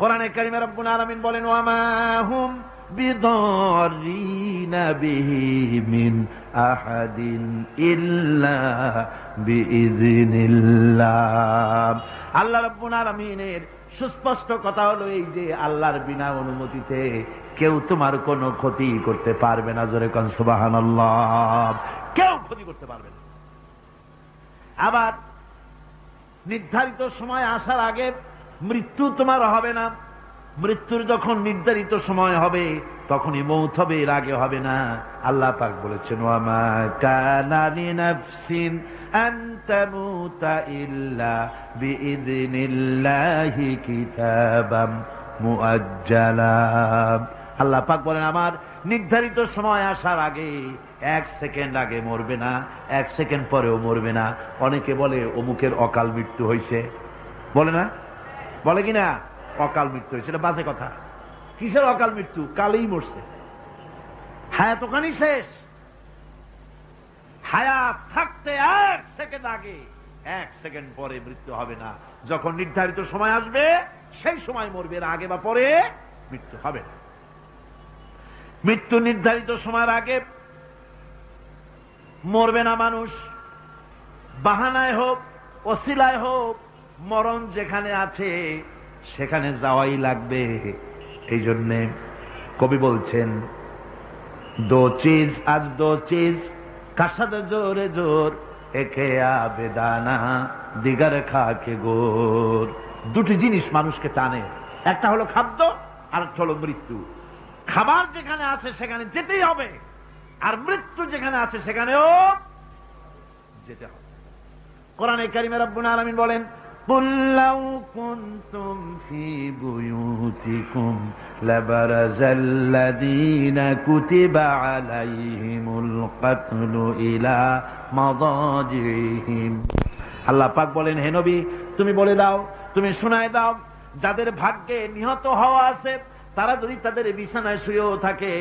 কোরআনে কারিমে রব্বুল আলামিন বলেন, ওয়ামা হুম বিদরিনা বিহি মিন আহাদিন ইল্লা বিইذনিল্লাহ আল্লাহ রাব্বুল আলামিনের সুস্পষ্ট কথা হলো এই যে, আল্লাহর বিনা অনুমতিতে কেউ তোমার কোনো ক্ষতি করতে পারবে না। জোরে কন, সুবহানাল্লাহ। কেউ ক্ষতি করতে পারবে না। আবার নির্ধারিত সময় আসার আগে মৃত্যু তোমার হবে না। মৃত্যুর যখন নির্ধারিত সময় হবে, তখনই মৌত হবে, এর আগে হবে না। আল্লাহ পাক বলেছেন ওয়ামা কানা লিনাফসিন আন ইল্লা বিইذনিল্লাহি কিতাবাম মুআজ্জালা। আল্লাহ পাক বলেন, আমার নির্ধারিত সময় আসার আগে, এক সেকেন্ড আগে মরবে না, এক সেকেন্ড পরেও মরবে না। অনেকে বলে, অমুকের অকাল মৃত্যু হয়েছে বলে না? বলে কি না অকাল মৃত্যু হয়েছে এটা বাজে কথা। কিসের অকাল মৃত্যু? কালেই মরছে। হায়াত ওখানেই শেষ। হায়াত থাকতে এক সেকেন্ড আগে, এক সেকেন্ড পরে মৃত্যু হবে না। যখন নির্ধারিত সময় আসবে, সেই সময় মরবে আগে বা পরে মৃত্যু হবে না। মৃত্যু নির্ধারিত সময়ের আগে মরবে না মানুষ। বাহানায় হোক অসিলায় হোক মরণ যেখানে আছে, সেখানে যাওয়াই লাগবে। এই জন্যে কবি বলছেন, দো চিজ আজ দো চিজ, কাসাদ জোরে জোর, একে আবেদানা, দিগার খাকে গোর। দুটি জিনিস মানুষকে টানে। একটা হলো খাদ্য, আর একটা হলো মৃত্যু। খাবার যেখানে আছে, সেখানে যেতেই হবে। আর মৃত্যু যেখানে আছে, সেখানেও যেতে হবে। কোরআনে কারিমে রব্বুল আলামিন বলেন قل لو كنتم في بيوتكم لبرز الذين كتب عليهم القتل إلى مضاجعهم আল্লাহ পাক বলেন হে নবী তুমি বলে দাও তুমি শোনায় দাও যাদের ভাগ্যে নিহত হওয়া আছে তারা যদি তাদের বিছানায় শুয়েও থাকে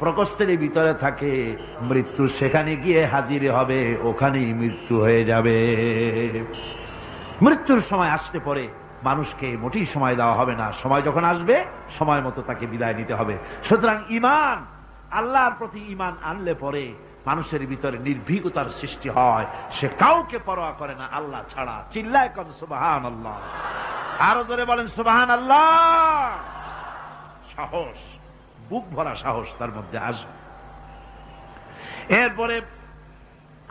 প্রকোষ্ঠের ভিতরে থাকে মৃত্যু সেখানে গিয়ে হাজির হবে ওখানেই মৃত্যু হয়ে যাবে মৃত্যুর সময় আসতে পরে মানুষকে মোটেই সময় দেওয়া হবে না। সময় যখন আসবে, সময় মতো তাকে বিদায় নিতে হবে। সুতরাং ইমান আল্লাহর প্রতি ইমান আনলে পরে মানুষের ভিতরে নির্ভীকতার সৃষ্টি হয়। সে কাউকে পরোয়া করে না, আল্লাহ ছাড়া। চিল্লায় কর সুবাহান আল্লাহ আরও জোরে বলেন সুবাহান আল্লাহ সাহস, বুক ভরা সাহস তার মধ্যে আসবে। এরপরে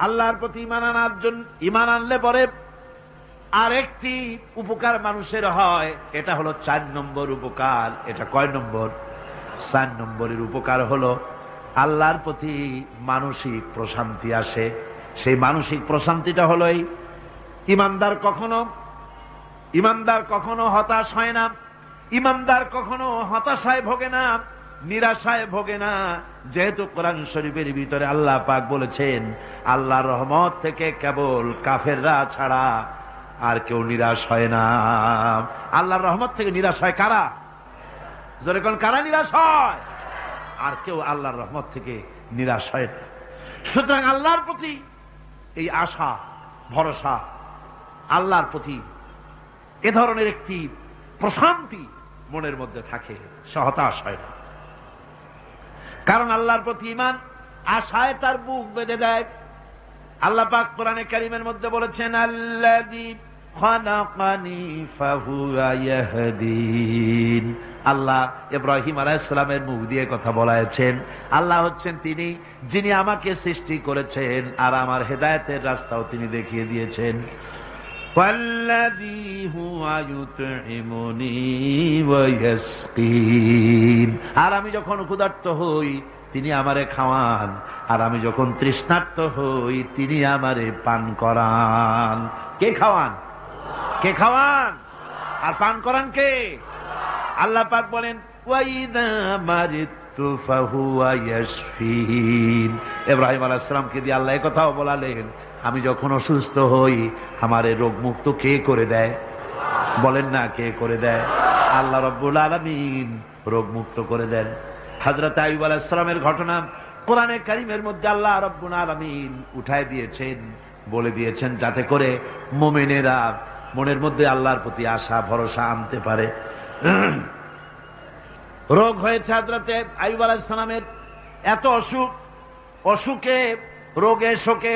আল্লাহর প্রতি ইমান আনার জন্য ইমান আনলে পরে আর একটি উপকার মানুষের হয়, এটা হলো চার নম্বর উপকার। এটা কয় নম্বর? চার নম্বরের উপকার হলো, আল্লাহর প্রতি মানসিক প্রশান্তি আসে। সেই মানসিক প্রশান্তিটা হলো এই, ইমানদার কখনো ইমানদার কখনো হতাশ হয় না। ইমানদার কখনো হতাশায় ভোগে না, নিরাশায় ভোগে না। যেহেতু কোরআন শরীফের ভিতরে আল্লাহ পাক বলেছেন আল্লাহ রহমত থেকে কেবল কাফেররা ছাড়া আর কেউ নিরাশ হয় না। আল্লাহর রহমত থেকে নিরাশ হয় কারা? জোরে কোন, কারা নিরাশ হয়? আর কেউ আল্লাহর রহমত থেকে নিরাশ হয় না। সুতরাং আল্লাহর প্রতি এই আশা, ভরসা, আল্লাহর প্রতি এ ধরনের একটি প্রশান্তি মনের মধ্যে থাকে সে হতাশ হয় না। কারণ আল্লাহর প্রতি ইমান আশায় তার বুক বেঁধে দেয়। আল্লাহ পাক কোরআনে কারিমের মধ্যে বলেছেন ইয়াহদিন আল্লাহ ইব্রাহিম আলাইসালামের মুখ দিয়ে কথা বলাছেন আল্লাহ হচ্ছেন তিনি, যিনি আমাকে সৃষ্টি করেছেন আর আমার হেদায়তের রাস্তাও তিনি দেখিয়ে দিয়েছেন। আর আমি যখন ক্ষুধার্ত হই, তিনি আমারে খাওয়ান। আর আমি যখন তৃষ্ণার্ত হই, তিনি আমারে পান করান। কে খাওয়ান? কে খাওয়ান? আর পান করান কে? আল্লাহ পাক বলেন ইব্রাহিম আলাইহিস দিয়ে আল্লাহ কথাও বলালেন, আমি যখন অসুস্থ হই, আমারে রোগ মুক্ত কে করে দেয়? বলেন না, কে করে দেয়? আল্লাহ রব্বুল আলামিন রোগ মুক্ত করে দেন। হযরত আইয়ুব আলাইহিস ঘটনা কোরআনে কারিমের মধ্যে আল্লাহ রব্বুল আলামিন উঠায় দিয়েছেন, বলে দিয়েছেন, যাতে করে মুমিনেরা মনের মধ্যে আল্লাহর প্রতি আশা, ভরসা আনতে পারে। রোগ হয়েছে হাজরাতে আইব আলাইসালামের এত অসুখ, অসুখে, রোগে, শোকে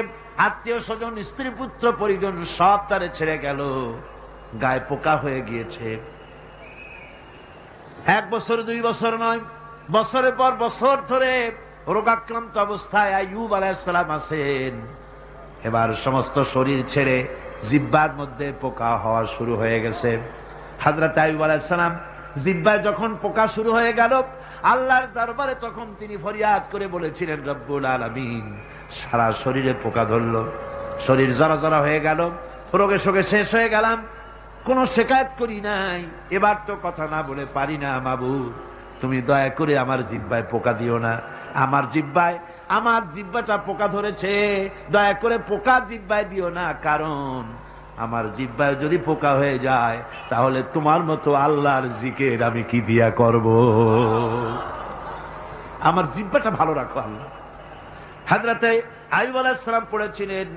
আত্মীয় স্বজন, স্ত্রী, পুত্র, পরিজন সব তারে ছেড়ে গেল। গায়ে পোকা হয়ে গিয়েছে। এক বছর, দুই বছর নয়, বছরের পর বছর ধরে রোগাক্রান্ত অবস্থায় আইয়ুব আলাইসালাম আছেন। এবার সমস্ত শরীর ছেড়ে জিব্বার মধ্যে পোকা হওয়া শুরু হয়ে গেছে। হাজরত আইব আলাইসালাম জিব্বায় যখন পোকা শুরু হয়ে গেল, আল্লাহর দরবারে তখন তিনি ফরিয়াদ করে বলেছিলেন, রব্বুল আলমিন, সারা শরীরে পোকা ধরল। শরীর জরা জরা হয়ে গেল, রোগে শোকে শেষ হয়ে গেলাম, কোনো শেখায়ত করি নাই। এবার তো কথা না বলে পারি না মাবু তুমি দয়া করে আমার জিব্বায় পোকা দিও না। আমার জিব্বায় আমার জিব্বাটা পোকা ধরেছে, দয়া করে পোকা জিব্বায় দিও না, কারণ আমার জিব্বায় যদি পোকা হয়ে যায়, তাহলে তোমার মতো আল্লাহর জিকের আমি কি দিয়া করব? আমার জিব্বাটা ভালো রাখো আল্লাহ। হাজরাতে আইব আলাহ সালাম পড়েছিলেন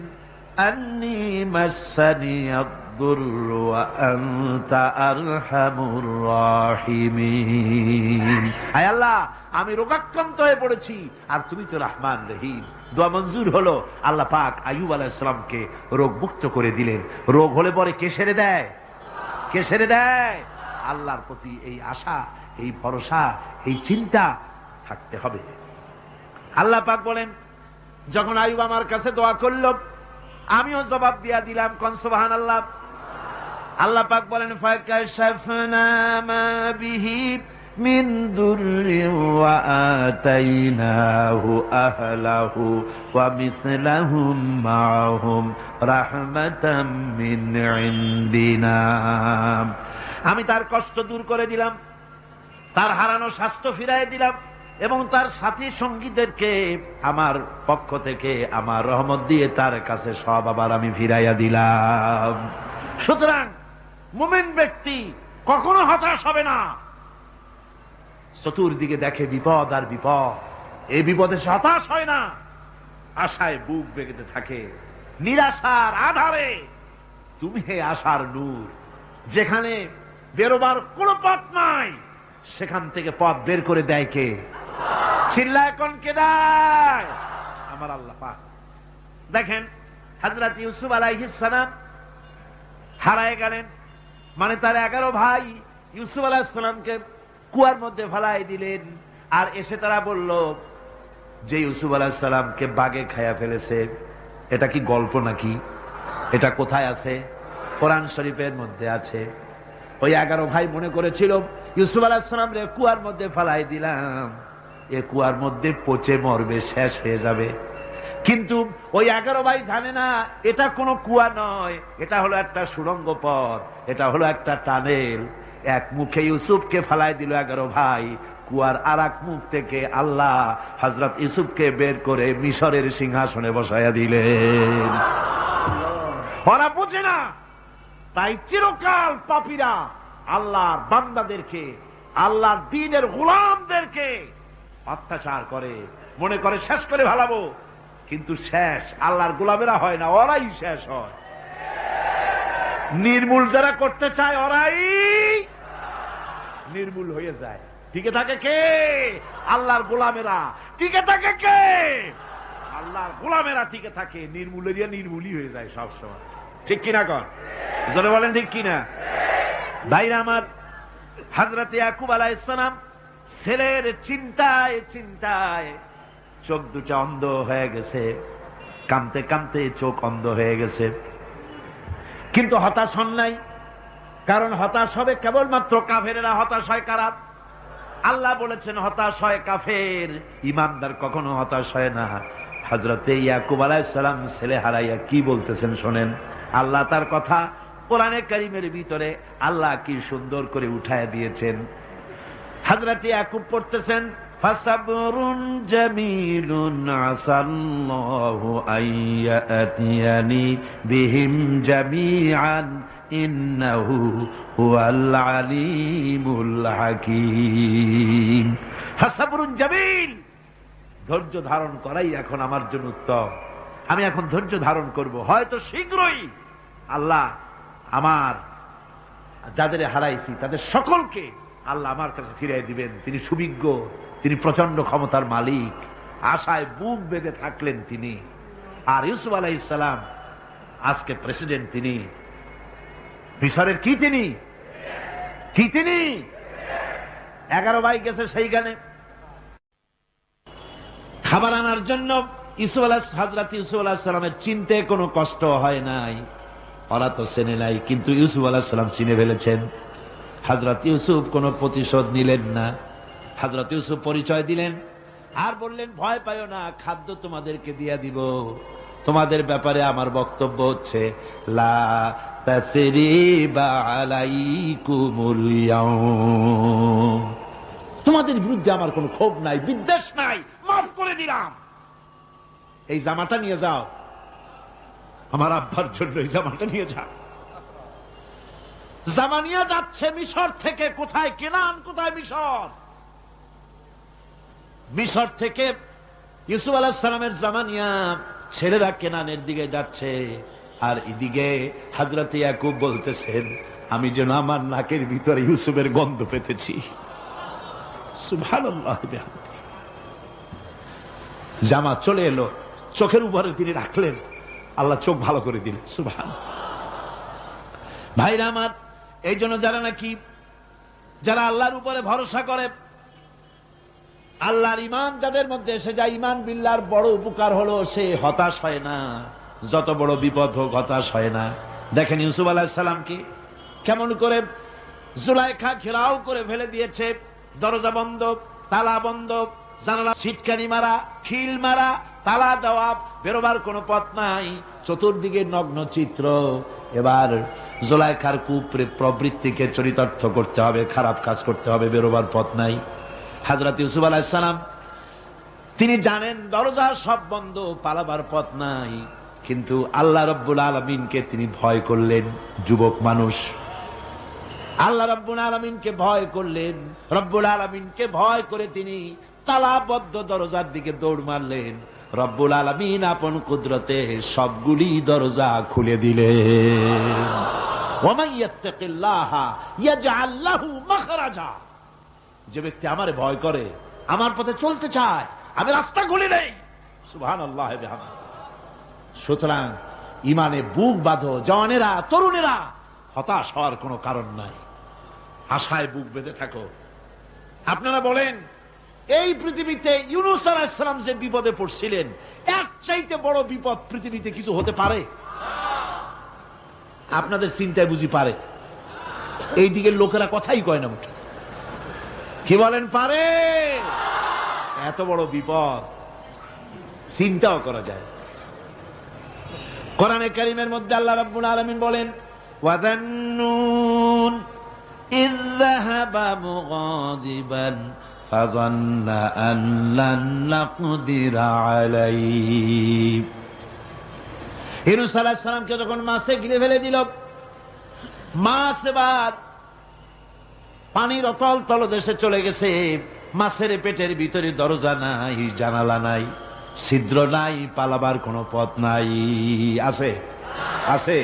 الضر وأنت أرحم الراحمين আয় আল্লাহ আমি রোগাক্রান্ত হয়ে পড়েছি আর তুমি তো রহমান রহিম দোয়া মঞ্জুর হলো আল্লাহ পাক আয়ুব আলাইসালামকে রোগ মুক্ত করে দিলেন রোগ হলে পরে কে সেরে দেয় কে সেরে দেয় আল্লাহর প্রতি এই আশা এই ভরসা এই চিন্তা থাকতে হবে আল্লাহ পাক বলেন যখন আয়ুব আমার কাছে দোয়া করল আমিও জবাব দিয়া দিলাম কনসবাহান আল্লাহ আল্লাহ পাক বলেন ফাকাশাফনা মা বিহি মিন দুররি ওয়া আতাইনাহু আহলাহু ওয়া মিসলাহুম মাআহুম রাহমাতাম মিন ইনদিনা। আমি তার কষ্ট দূর করে দিলাম, তার হারানো স্বাস্থ্য ফিরাই দিলাম এবং তার সাথী সঙ্গীদেরকে আমার পক্ষ থেকে আমার রহমত দিয়ে তার কাছে সব আবার আমি ফিরাইয়া দিলাম। সুতরাং মুমিন ব্যক্তি কখনো হতাশ হবে না। চতুর্দিকে দেখে বিপদ আর বিপদ। এই বিপদে সে হতাশ হয় না। আশায় বুক বেগেতে থাকে, নিরাশার আধারে। তুমি হে আশার নূর, যেখানে বেরোবার কোনো পথ নাই, সেখান থেকে পথ বের করে দেয় কে? চিল্লা এখন কে দেয়? আমার আল্লাহ পাক। দেখেন হাজরত ইউসুফ আলাইহিসালাম হারায় গেলেন। মানে তার এগারো ভাই ইউসুফ আলাহিসামকে কুয়ার মধ্যে ফেলাই দিলেন। আর এসে তারা বলল, যে ইউসুফ আলাহিসামকে বাগে খায়া ফেলেছে, এটা কি গল্প নাকি? এটা কোথায় আছে? কোরআন শরীফের মধ্যে আছে। ওই এগারো ভাই মনে করেছিল, ইউসুফ আলাহিসাম রে কুয়ার মধ্যে ফেলাই দিলাম। এ কুয়ার মধ্যে পচে মরবে, শেষ হয়ে যাবে। কিন্তু ওই এগারো ভাই জানে না, এটা কোনো কুয়া নয়, এটা হলো একটা সুরঙ্গ পথ, এটা হলো একটা টানেল। এক মুখে ইউসুফকে ফালাই দিল এগারো ভাই, কুয়ার আর এক মুখ থেকে আল্লাহ হজরত ইউসুফকে বের করে মিশরের সিংহাসনে বসাইয়া দিলেন। ওরা বুঝে না, তাই চিরকাল পাপীরা আল্লাহর বান্দাদেরকে, আল্লাহর দিনের গোলামদেরকে অত্যাচার করে। মনে করে, শেষ করে ভালাবো কিন্তু শেষ, আল্লাহর গোলামেরা হয় না, ওরাই শেষ হয়। নির্মূল যারা করতে চায়, ওরাই নির্মূল হয়ে যায়। টিকে থাকে কে? আল্লাহর গোলামেরা। টিকে থাকে কে? আল্লাহর গোলামেরা টিকে থাকে। নির্মূলেরিয়া নির্মূলই হয়ে যায় সব সময় ঠিক কিনা কন? জোরে বলেন ঠিক কিনা? ভাইরা আমার, হাজরাতে ইয়াকুব আলাইসালাম ছেলের চিন্তায় চিন্তায় চোখ দুটা অন্ধ হয়ে গেছে। কামতে কামতে চোখ অন্ধ হয়ে গেছে। কিন্তু হতাশ হন নাই। কারণ হতাশ হবে কেবলমাত্র কাফেরেরা হতাশ হয় কারা? আল্লাহ বলেছেন, হতাশ হয় কাফের। ইমানদার কখনো হতাশ হয় না। হজরতে ইয়াকুব আলাইসালাম ছেলে হারাইয়া কি বলতেছেন শোনেন? আল্লাহ তার কথা কোরআনে কারিমের ভিতরে আল্লাহ কি সুন্দর করে উঠায় দিয়েছেন। হাজরাতে ইয়াকুব পড়তেছেন ফাসাবরুন জামিলুন আসাল্লাহু আইয়াতিয়ানি বিহিম জামিআন ইন্নাহু হুয়াল আলিমুল হাকীম ফাসাবরুন জামিল ধৈর্য ধারণ করাই এখন আমার জন্য উত্তম। আমি এখন ধৈর্য ধারণ করব। হয়তো শীঘ্রই আল্লাহ আমার যাদের হারাইছি, তাদের সকলকে আল্লাহ আমার কাছে ফিরিয়ে দিবেন। তিনি সুবিজ্ঞ, তিনি প্রচণ্ড ক্ষমতার মালিক। আশায় বুক বেঁধে থাকলেন তিনি। আর ইউসুফ আলাহ ইসলাম আজকে প্রেসিডেন্ট তিনি। মিশরের কি তিনি? কি তিনি? এগারো ভাই গেছে সেইখানে। খাবার আনার জন্য ইসুফ আলাহ হাজরাত ইউসুফ আলাহ সাল্লামের চিনতে কোনো কষ্ট হয় নাই। ওরা তো চেনে নাই, কিন্তু ইউসুফ আলাহ সাল্লাম চিনে ফেলেছেন। হাজরত ইউসুফ কোনো প্রতিশোধ নিলেন না। হাজরত ইউসুফ পরিচয় দিলেন। আর বললেন, ভয় পাইও না, খাদ্য তোমাদেরকে দিয়া দিব। তোমাদের ব্যাপারে আমার বক্তব্য হচ্ছে, লা তোমাদের বিরুদ্ধে আমার কোনো ক্ষোভ নাই, বিদ্বেষ নাই। মাফ করে দিলাম। এই জামাটা নিয়ে যাও। আমার আব্বার জন্য এই জামাটা নিয়ে যাও। জামা নিয়ে যাচ্ছে মিশর থেকে। কোথায়? কেনান? কোথায় মিশর? মিশর থেকে ইউসুফ আলাহ সালামের জামানিয়া ছেলেরা কেনানের দিকে যাচ্ছে। আর এদিকে হাজরত ইয়াকুব বলতেছেন, আমি যেন আমার নাকের ভিতরে ইউসুফের গন্ধ পেতেছি। জামা চলে এলো, চোখের উপরে তিনি রাখলেন। আল্লাহ চোখ ভালো করে দিলেন সুভান ভাইরা আমার এই জন্য যারা নাকি, যারা আল্লাহর উপরে ভরসা করে, আল্লাহর ইমান যাদের মধ্যে এসে যায় ইমান বিল্লার বড় উপকার হলো সে হতাশ হয় না। যত বড় বিপদ হোক, হতাশ হয় না। দেখেন ইউসুফ আলাহিসাল্লামকে কেমন করে জুলাইখা ঘেরাও করে ফেলে দিয়েছে। দরজা বন্ধ, তালা বন্ধ, জানালা ছিটকানি মারা, খিল মারা, তালা দেওয়া, বেরোবার কোনো পথ নাই। চতুর্দিকে নগ্ন চিত্র। এবার জোলাইখার কুপ্রে প্রবৃত্তিকে চরিতার্থ করতে হবে, খারাপ কাজ করতে হবে, বেরোবার পথ নাই। হাজরত ইউসুফ আলাহিসাল্লাম তিনি জানেন দরজা সব বন্ধ, পালাবার পথ নাই, কিন্তু আল্লাহ রব্বুল আলমিনকে তিনি ভয় করলেন, যুবক মানুষ। আল্লাহ রব্বুল আলমিনকে ভয় করলেন, রব্বুল আলমিনকে ভয় করে তিনি তালাবদ্ধ দরজার দিকে দৌড় মারলেন। রব্বুল আলমিন আপন কুদরতে সবগুলি দরজা খুলে দিলে যে ব্যক্তি আমারে ভয় করে, আমার পথে চলতে চায়, আমি রাস্তা খুলে দেই। সুবহানাল্লাহ বিহামদিহি সুতরাং ইমানে বুক বাঁধো, জওয়ানেরা, তরুণেরা, হতাশ হওয়ার কোনো কারণ নাই। আশায় বুক বেঁধে থাকো। আপনারা বলেন এই পৃথিবীতে ইউনুস আলাহিসাম যে বিপদে পড়ছিলেন এক চাইতে বড় বিপদ পৃথিবীতে কিছু হতে পারে? আপনাদের চিন্তায় বুঝি পারে। এই দিকে লোকেরা কথাই কয় না মুখে। কি বলেন, পারে? এত বড় বিপদ। চিন্তাও করা যায়। কোরআনে কারিমের মধ্যে আল্লাহ রাব্বুল আলামিন বলেন ওয়াদান্নুন ইয যাহাবা মুগাদিবান فظن أن لن نقدر عليه হিরুস আলাহ সালামকে যখন মাছে গিলে ফেলে দিল মাছ এবার পানির অতল তলদেশে চলে গেছে মাছের পেটের ভিতরে দরজা নাই জানালা নাই ছিদ্র নাই পালাবার কোনো পথ নাই আছে আছে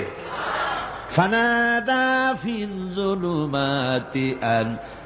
ফানাদা ফিল জুলুমাতি আন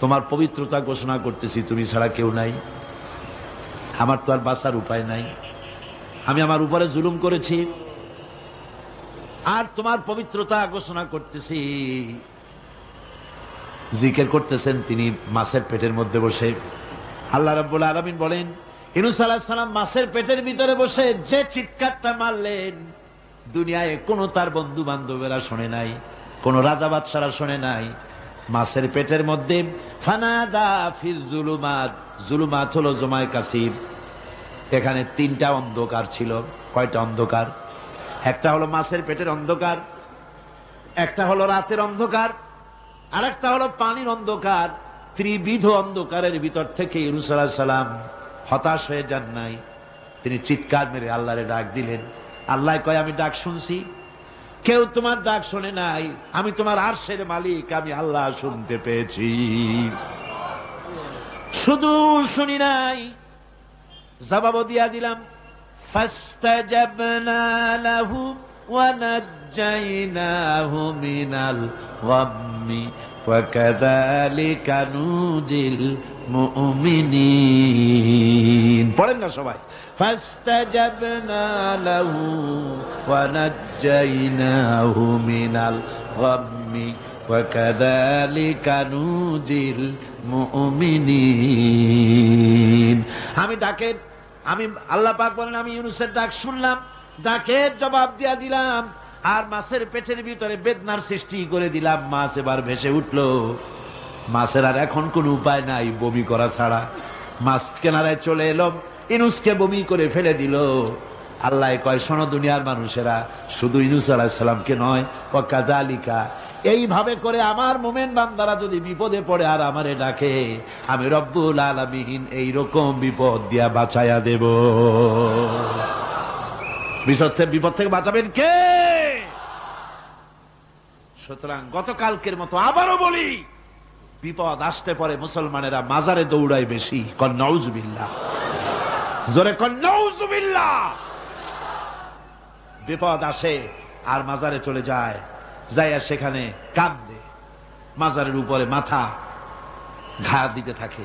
তোমার পবিত্রতা ঘোষণা করতেছি, তুমি ছাড়া কেউ নাই। আমার তো আর বাঁচার উপায় নাই। আমি আমার উপরে জুলুম করেছি। আর তোমার পবিত্রতা ঘোষণা করতেছি। জিকের করতেছেন তিনি মাছের পেটের মধ্যে বসে। আল্লাহ রাব্বুল আলামিন বলেন, ইনুস সালাম মাছের পেটের ভিতরে বসে যে চিৎকারটা মারলেন, দুনিয়ায় কোনো তার বন্ধু বান্ধবেরা শোনে নাই, কোন রাজা বাদশারা শোনে নাই মাছের পেটের মধ্যে জুলুমাত জুলুমাত হলো জমায় কাসিব এখানে তিনটা অন্ধকার ছিল, কয়টা অন্ধকার? একটা হলো মাছের পেটের অন্ধকার, একটা হলো রাতের অন্ধকার আর একটা হলো পানির অন্ধকার, ত্রিবিধ অন্ধকারের ভিতর থেকে আলাইহিস সালাম হতাশ হয়ে যান নাই। তিনি চিৎকার মেরে আল্লাহরে ডাক দিলেন। আল্লাহ কয়, আমি ডাক শুনছি। কেউ তোমার ডাক শোনে নাই আমি তোমার আরশের মালিক আমি আল্লাহ শুনতে পেয়েছি শুধু শুনি নাই জবাব দিয়া দিলাম فاستجبنا له ونجيناه من الغم وكذلك نوجي المؤمنين পড়েন না সবাই فاستجبنا له ونجيناه من الغم وكذلك نوجي المؤمنين আমি ডাকে আমি আল্লাহ পাক বলেন আমি ইউনুসের ডাক শুনলাম ডাকের জবাব দিয়া দিলাম আর মাছের পেটের ভিতরে বেদনার সৃষ্টি করে দিলাম মাছ এবার ভেসে উঠলো মাছের আর এখন কোন উপায় নাই বমি করা ছাড়া মাছ কেনারায় চলে এলো ইনুসকে বমি করে ফেলে দিল। আল্লাহ কয়, শোনো দুনিয়ার মানুষেরা, শুধু ইনুস আলাহিসাল্লামকে নয় ও কাজালিকা এইভাবে করে আমার মোমেন বান্দারা যদি বিপদে পড়ে আর আমারে ডাকে, আমি রব্বুল আলমিহীন এইরকম বিপদ দিয়া বাঁচাইয়া দেব। বিপদ থেকে বিপদ থেকে বাঁচাবেন কে? সুতরাং গতকালকের মতো আবারও বলি, বিপদ আসতে পরে মুসলমানেরা মাজারে দৌড়ায় বেশি কন্নৌজবিল্লা জোরে কন্নৌজবিল্লা বিপদ আসে, আর মাজারে চলে যায়, যাইয়া সেখানে কাঁদে মাজারের উপরে মাথা ঘা দিতে থাকে,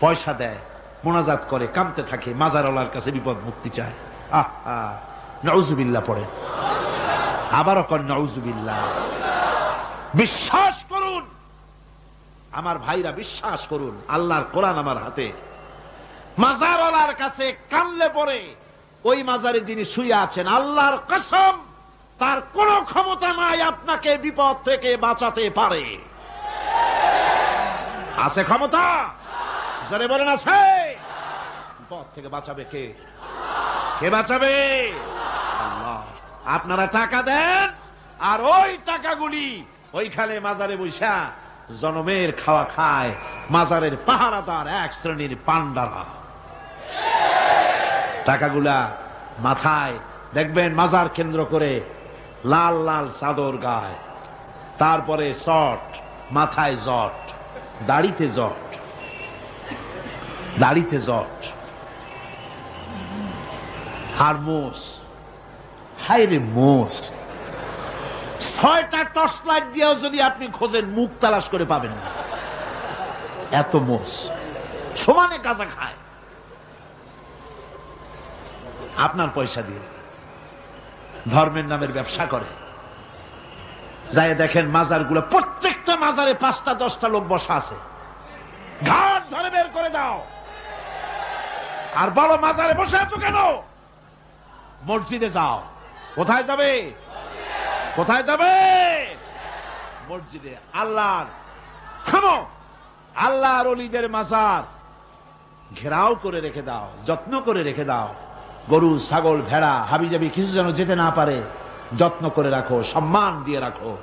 পয়সা দেয়, মোনাজাত করে কামতে থাকে, মাজারওয়ালার কাছে বিপদ মুক্তি চায়। আহ নজুবিল্লা পড়ে। আবারও কন নজুবিল্লা বিশ্বাস করুন, আমার ভাইরা বিশ্বাস করুন, আল্লাহর কোরআন আমার হাতে। মাজারওয়ালার কাছে কানলে পরে ওই মাজারে যিনি শুয়ে আছেন, আল্লাহর কসম, তার কোন ক্ষমতা নাই আপনাকে বিপদ থেকে বাঁচাতে পারে। আছে ক্ষমতা? জোরে বলেন, আছে। বিপদ থেকে বাঁচাবে কে? কে বাঁচাবে? আপনারা টাকা দেন, আর ওই টাকাগুলি ওইখানে মাজারে বৈশা জনমের খাওয়া খায়, মাজারের পাহারাদার এক শ্রেণির পান্ডারা টাকাগুলা মাথায় দেখবেন মাজার কেন্দ্র করে লাল লাল চাদর গায়। তারপরে চট মাথায় জট, দাড়িতে জট দাড়িতে জট। আর মোষ হাই রে মোষ ছয়টা টর্চ লাইট দিয়েও যদি আপনি খোঁজেন, মুখ তালাশ করে পাবেন না। এত মোষ সমানে কাজা খায়। আপনার পয়সা দিয়ে। ধর্মের নামের ব্যবসা করে। যাই দেখেন মাজারগুলো প্রত্যেকটা মাজারে পাঁচটা, দশটা লোক বসা আছে। ঘাট ধরে বের করে দাও। আর বলো, মাজারে বসে আছো কেন? মসজিদে যাও। কোথায় যাবে? কোথায় যাবে? মসজিদে। আল্লাহর থামো। আল্লাহর অলিদের মাজার। ঘেরাও করে রেখে দাও, যত্ন করে রেখে দাও। গরু, ছাগল, ভেড়া, হাবিজাবি কিছু যেন যেতে না পারে, যত্ন করে রাখো, সম্মান দিয়ে রাখো।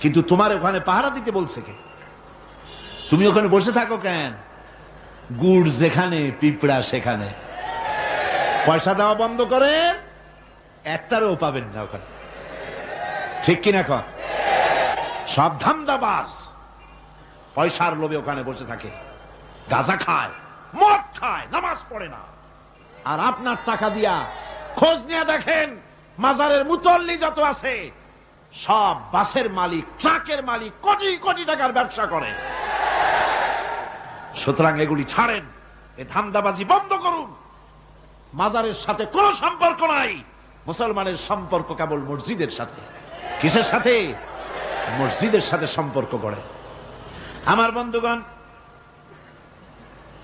কিন্তু তোমার ওখানে পাহারা দিতে বলছে কে? তুমি ওখানে বসে থাকো কেন? গুড় যেখানে, পিঁপড়া সেখানে। পয়সা দেওয়া বন্ধ করে, একটারও পাবেন না ওখানে। ঠিক কিনা কর? সব ধান্দাবাস পয়সার লোভে ওখানে বসে থাকে। গাঁজা খায়, মদ খায়, নামাজ পড়ে না। আর আপনার টাকা দিয়া খোঁজ নিয়ে দেখেন, মাজারের মুতল্লি যত আছে, সব বাসের মালিক, ট্রাকের মালিক কোটি কোটি টাকার ব্যবসা করে। সুতরাং এগুলি ছাড়েন, এ ধান্দাবাজি বন্ধ করুন। মাজারের সাথে কোনো সম্পর্ক নাই, মুসলমানের সম্পর্ক কেবল মসজিদের সাথে। কিসের সাথে? মসজিদের সাথে সম্পর্ক করে আমার বন্ধুগণ,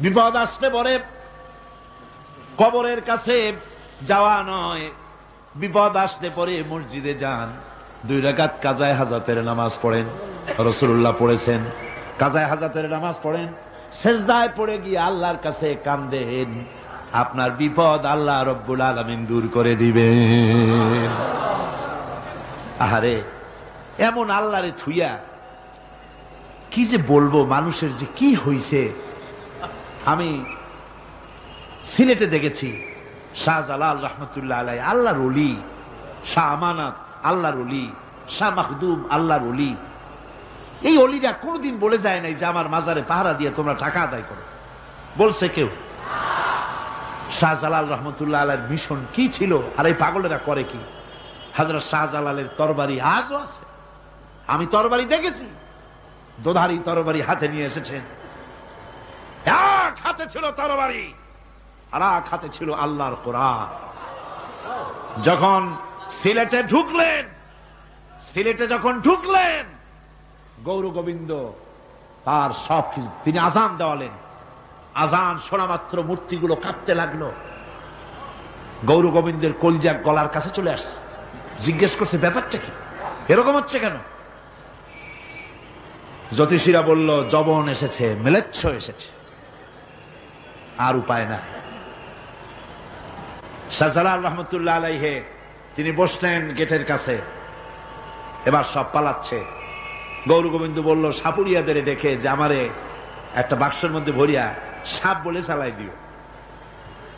বিপদ আসতে পরে কবরের কাছে যাওয়া নয়। বিপদ আসলে পরে মসজিদে যান। দুই রাকাত কাজায় হাজাতের নামাজ পড়েন। রসুল্লাহ পড়েছেন। কাজায় হাজাতের নামাজ পড়েন। শেষদায় পড়ে গিয়ে আল্লাহর কাছে কান্দেন। আপনার বিপদ আল্লাহ রব্বুল আলমিন দূর করে দিবেন। আহারে, এমন আল্লাহরে থুইয়া কি যে বলব মানুষের যে কি হইছে? আমি সিলেটে দেখেছি। শাহজালাল রহমতুল্লাহ আলাই আল্লাহর অলি শাহ আমানত, আল্লাহর অলি শাহ মাহদুম আল্লাহর অলি এই অলিরা কোনোদিন বলে যায় নাই যে আমার মাজারে পাহারা দিয়ে তোমরা টাকা আদায় করো। বলছে কেউ। শাহজালাল রহমতুল্লাহ আলার মিশন কি ছিল আর এই পাগলেরা করে কি? হাজরত শাহজালালের তরবারি আজও আছে। আমি তরবারি দেখেছি। দোধারি তরবারি হাতে নিয়ে এসেছেন এক হাতে ছিল তরবারি। আর এক হাতে ছিল আল্লাহর কোরআন। যখন সিলেটে ঢুকলেন, সিলেটে যখন ঢুকলেন, গৌর গোবিন্দ তার সব কিছু তিনি আজান দেওয়ালেন। আজান শোনা মাত্র মূর্তিগুলো কাঁপতে লাগল। গৌর গোবিন্দের কলজা গলার কাছে চলে আসছে। জিজ্ঞেস করছে, ব্যাপারটা কি? এরকম হচ্ছে কেন? জ্যোতিষীরা বলল, জবন এসেছে, মেলেচ্ছ এসেছে। আর উপায় নাই। শাহজালাল রহমতুল্লাহ আলাইহে, তিনি বসলেন গেটের কাছে। এবার সব পালাচ্ছে। গৌর গোবিন্দ বলল, সাপুরিয়াদের ডেকে যে আমারে একটা বাক্সের মধ্যে ভরিয়া সাপ বলে চালাই দিও।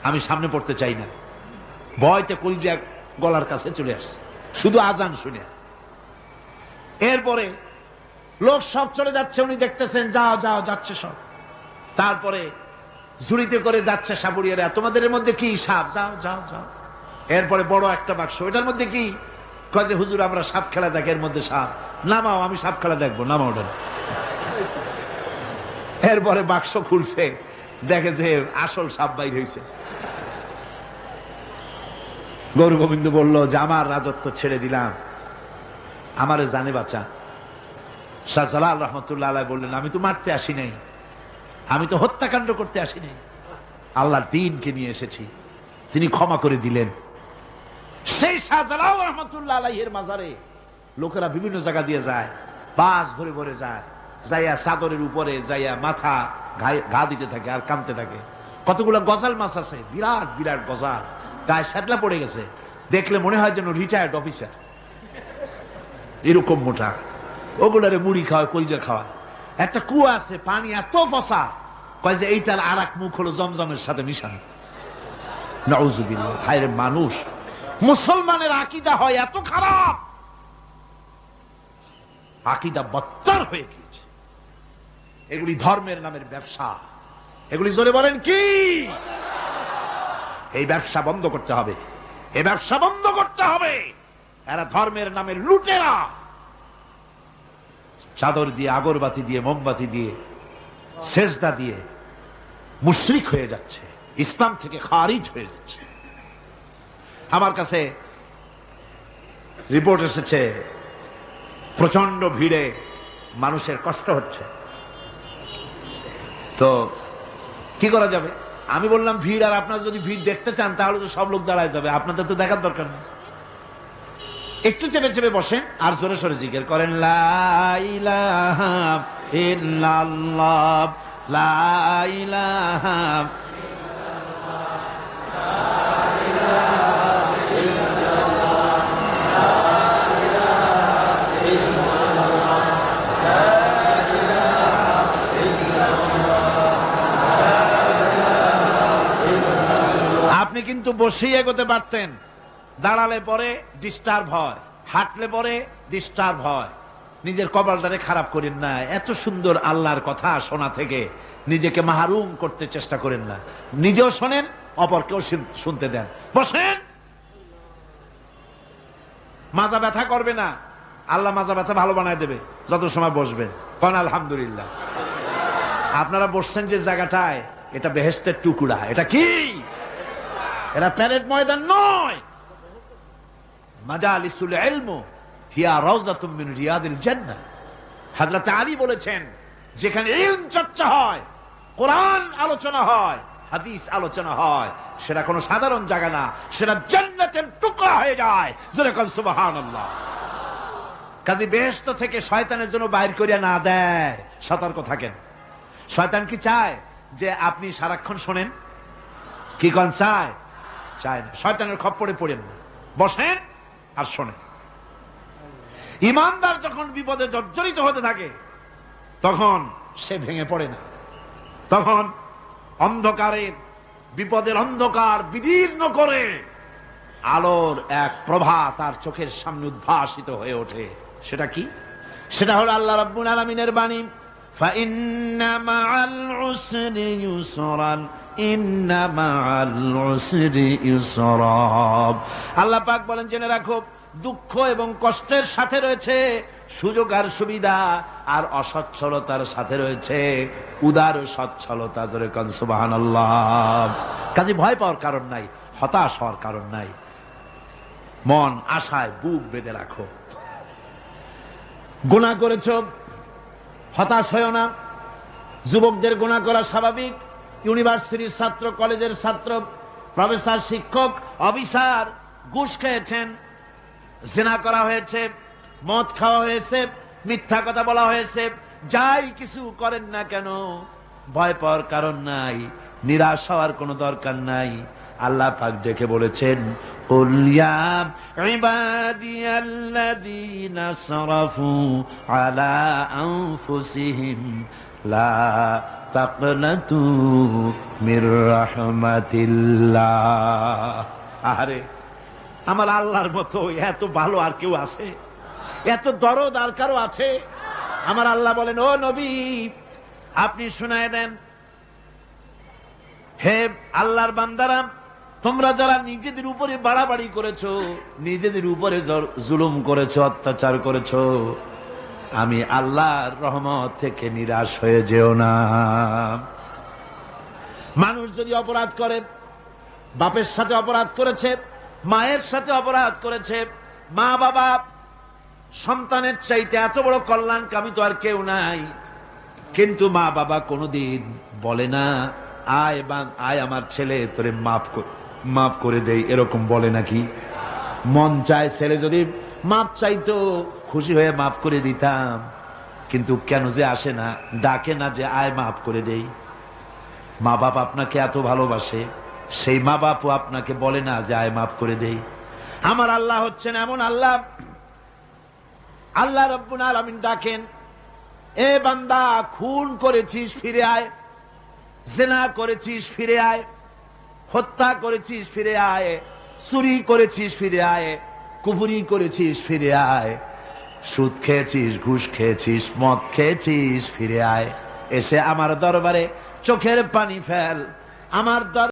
আমি সামনে পড়তে চাই না। ভয়তে কলজিয়া গলার কাছে চলে আসছে। শুধু আজান শুনে। এরপরে লোক সব চলে যাচ্ছে, উনি দেখতেছেন, যাও যাও, যাচ্ছে সব। তারপরে ঝুড়িতে করে যাচ্ছে সাপুরিয়ারা তোমাদের মধ্যে কি সাপ? যাও যাও যাও। এরপরে বড় একটা বাক্স। এটার মধ্যে কি? কাজে হুজুর, আমরা সাপ খেলা দেখি এর মধ্যে সাপ। নামাও, আমি সাপ খেলা দেখব। নামাও ওটা। এরপরে বাক্স খুলছে। দেখে যে আসল সাপ বাইর হয়েছে গৌর গোবিন্দ বলল, যে আমার রাজত্ব ছেড়ে দিলাম। আমারে জানে বাচ্চা শাহজালাল রহমতুল্লাহ বললেন, আমি তো মারতে আসি নাই। আমি তো হত্যাকাণ্ড করতে আসি নাই আল্লাহর দিনকে নিয়ে এসেছি। তিনি ক্ষমা করে দিলেন। সেই শাহজালাল রহমতুল্লাহ আলাইহের মাজারে লোকেরা বিভিন্ন জায়গা দিয়ে যায়, বাস ভরে ভরে যায়, যাইয়া চাদরের উপরে, যাইয়া মাথা ঘা দিতে থাকে আর কামতে থাকে। কতগুলো গজাল মাছ আছে, বিরাট বিরাট গজাল। গায়ে স্যাটলা পড়ে গেছে। দেখলে মনে হয় যেন রিটায়ার্ড অফিসার এরকম মোটা। ওগুলারে মুড়ি খাওয়ায়, কলজা খাওয়ায়। একটা কুয়া আছে, পানি এত পচা। কয় যে এইটার আর এক মুখ হলো জমজমের সাথে মিশানো। নজুবিল্লাহ হায়রে মানুষ। মুসলমানের আকিদা হয় এত খারাপ। আকিদা বত্তর হয়ে গিয়েছে। এগুলি ধর্মের নামের ব্যবসা। এগুলি জোরে বলেন কি? এই ব্যবসা বন্ধ করতে হবে। এই ব্যবসা বন্ধ করতে হবে। এরা ধর্মের নামের লুটেরা। চাদর দিয়ে, আগরবাতি দিয়ে, মোমবাতি দিয়ে, সেজদা দিয়ে মুশরিক হয়ে যাচ্ছে, ইসলাম থেকে খারিজ হয়ে যাচ্ছে। আমার কাছে রিপোর্ট এসেছে প্রচণ্ড ভিড়ে মানুষের কষ্ট হচ্ছে। তো কি করা যাবে? আমি বললাম, ভিড় আর আপনারা যদি ভিড় দেখতে চান, তাহলে তো সব লোক দাঁড়ায় যাবে। আপনাদের তো দেখার দরকার নেই। একটু চেপে চেপে বসেন আর জোরে সরে জিজ্ঞের করেন, লা ইলাহা ইল্লাল্লাহ, লা আপনি কিন্তু বসেই এগোতে পারতেন। দাঁড়ালে পরে ডিস্টার্ব হয় হাঁটলে পরে ডিস্টার্ব হয়। নিজের কপালটারে খারাপ করেন না। এত সুন্দর আল্লাহর কথা শোনা থেকে নিজেকে মাহরুম করতে চেষ্টা করেন না। নিজেও শোনেন, অপরকেও শুনতে দেন। বসেন! মাজা ব্যথা করবে না। আল্লাহ মাজা ব্যথা ভালো বানায় দেবে, যত সময় বসবেন। কন আলহামদুলিল্লাহ। আপনারা বসছেন যে জায়গাটায়, এটা বেহেস্তের টুকুরা। এটা কি? এরা প্যারেড ময়দান নয়। মাজালিসুল ইলমু। হিয়া রাউযাতুম মিন রিয়াদিল জান্নাহ। হযরত আলী বলেছেন, যেখানে ইলম চর্চা হয়, কোরআন আলোচনা হয়, হাদিস আলোচনা হয়, সেটা কোনো সাধারণ জায়গা না, সেটা জান্নাতের টুকরা হয়ে যায়। জোরে সুবহানাল্লাহ। কাজী বেহেশত থেকে শয়তানের জন্য বাইর করিয়া না দেয়, সতর্ক থাকেন। শয়তান কি চায় যে আপনি সারাক্ষণ শোনেন? কি কন চায়? চায় না। শয়তানের খপ্পরে পড়েন না। বসেন আর শোনেন। ইমানদার যখন বিপদে জর্জরিত হতে থাকে, তখন সে ভেঙে পড়ে না। তখন অন্ধকারের বিপদের অন্ধকার বিদীর্ণ করে আলোর এক প্রভা তার চোখের সামনে উদ্ভাসিত হয়ে ওঠে। সেটা কি? সেটা হলো আল্লাহ রব্বুল আলমিনের বাণী। আল্লাহ পাক বলেন, জেনে রাখো দুঃখ এবং কষ্টের সাথে রয়েছে, সুযোগ আর সুবিধা, আর অসচ্ছলতার সাথে রয়েছে, উদার সচ্ছলতা, জোরে কন সুবহানাল্লাহ। কাজে ভয় পাওয়ার কারণ নাই, হতাশ হওয়ার কারণ নাই। মন, আশায় বুক বেঁধে রাখো। গুণা করেছ, হতাশ হয়েও না। যুবকদের গুণা করা স্বাভাবিক। ইউনিভার্সিটির ছাত্র, কলেজের ছাত্র, প্রফেসর, শিক্ষক, অফিসার ঘুষ খেয়েছেন। জেনা করা হয়েছে, মদ খাওয়া হয়েছে, মিথ্যা কথা বলা হয়েছে, যাই কিছু করেন না কেন, ভয় পাওয়ার কারণ নাই, নিরাশ হওয়ার কোনো দরকার নাই। আল্লাহ পাক ডেকে বলেছেন আরে আমার আল্লাহর মতো এত ভালো আর কেউ আছে? এত দরদ আর কারও আছে? আমার আল্লাহ বলেন, ও নবী, আপনি শুনায় দেন। হে আল্লাহর বান্দারাম তোমরা যারা নিজেদের উপরে বাড়াবাড়ি করেছ, নিজেদের উপরে জুলুম করেছ, অত্যাচার করেছ, আমি আল্লাহর রহমত থেকে নিরাশ হয়ে যেও না। মানুষ যদি অপরাধ করে, বাপের সাথে অপরাধ করেছে মায়ের সাথে অপরাধ করেছে। মা বাবা সন্তানের চাইতে এত বড় কল্যাণকামী তো আর কেউ নাই। কিন্তু মা বাবা কোনোদিন বলে না, আয় বা আয় আমার ছেলে, তোরে মাফ মাফ করে দেই। এরকম বলে নাকি? মন চায় ছেলে যদি মাপ চাইতো, খুশি হয়ে মাফ করে দিতাম। কিন্তু কেন যে আসে না, ডাকে না যে, আয় মাফ করে দেই। মা বাপ আপনাকে এত ভালোবাসে। সেই মা বাপও আপনাকে বলে না যে আয় মাফ করে দেই। আমার আল্লাহ হচ্ছেন এমন আল্লাহ। আল্লাহ রব্বুল আলামিন ডাকেন, এ বান্দা, খুন করেছিস, ফিরে আয়। জেনা করেছিস, ফিরে আয়। হত্যা করেছিস, ফিরে আয়। চুরি করেছিস, ফিরে আয়। কুপুরি করেছিস, ফিরে আয়। সুদ খেয়েছিস, ঘুষ খেয়েছিস, মদ খেয়েছিস, ফিরে আয়। এসে আমার দরবারে চোখের পানি ফেল। আমার